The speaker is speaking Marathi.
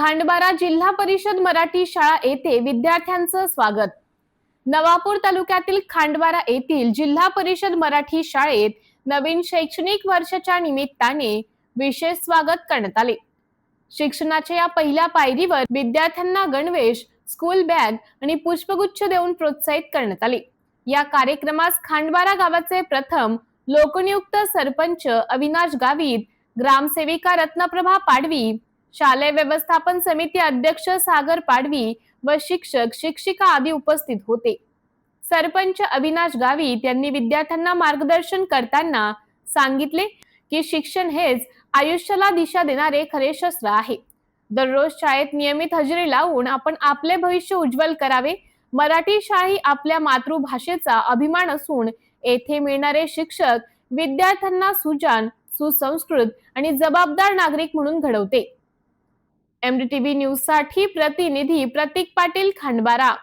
खांडबारा जिल्हा परिषद मराठी शाळा येथे विद्यार्थ्यांचं स्वागत. नवापूर तालुक्यातील खांडबारा येथील जिल्हा परिषद मराठी शाळेत नवीन शैक्षणिक वर्षाच्या निमित्ताने विशेष स्वागत करण्यात आले. शिक्षणाच्या या पहिल्या पायरीवर विद्यार्थ्यांना गणवेश स्कूल बॅग आणि पुष्पगुच्छ देऊन प्रोत्साहित करण्यात आले. या कार्यक्रमास खांडबारा गावाचे प्रथम लोकनियुक्त सरपंच अविनाश गावित ग्रामसेविका रत्नप्रभा पाडवी शालेय व्यवस्थापन समिती अध्यक्ष सागर पाडवी व शिक्षक शिक्षिका आदी उपस्थित होते. सरपंच अविनाश गावित यांनी विद्यार्थ्यांना मार्गदर्शन करताना सांगितले की शिक्षण हेच आयुष्याला दिशा देणारे खरे शस्त्र आहे. दररोज शाळेत नियमित हजेरी लावून आपण आपले भविष्य उज्ज्वल करावे. मराठी शाळा ही आपल्या मातृभाषेचा अभिमान असून येथे मिळणारे शिक्षक विद्यार्थ्यांना सुजान सुसंस्कृत आणि जबाबदार नागरिक म्हणून घडवते. एमडीटीव्ही न्यूजसाठी प्रतिनिधी प्रतीक पाटील खंडबारा.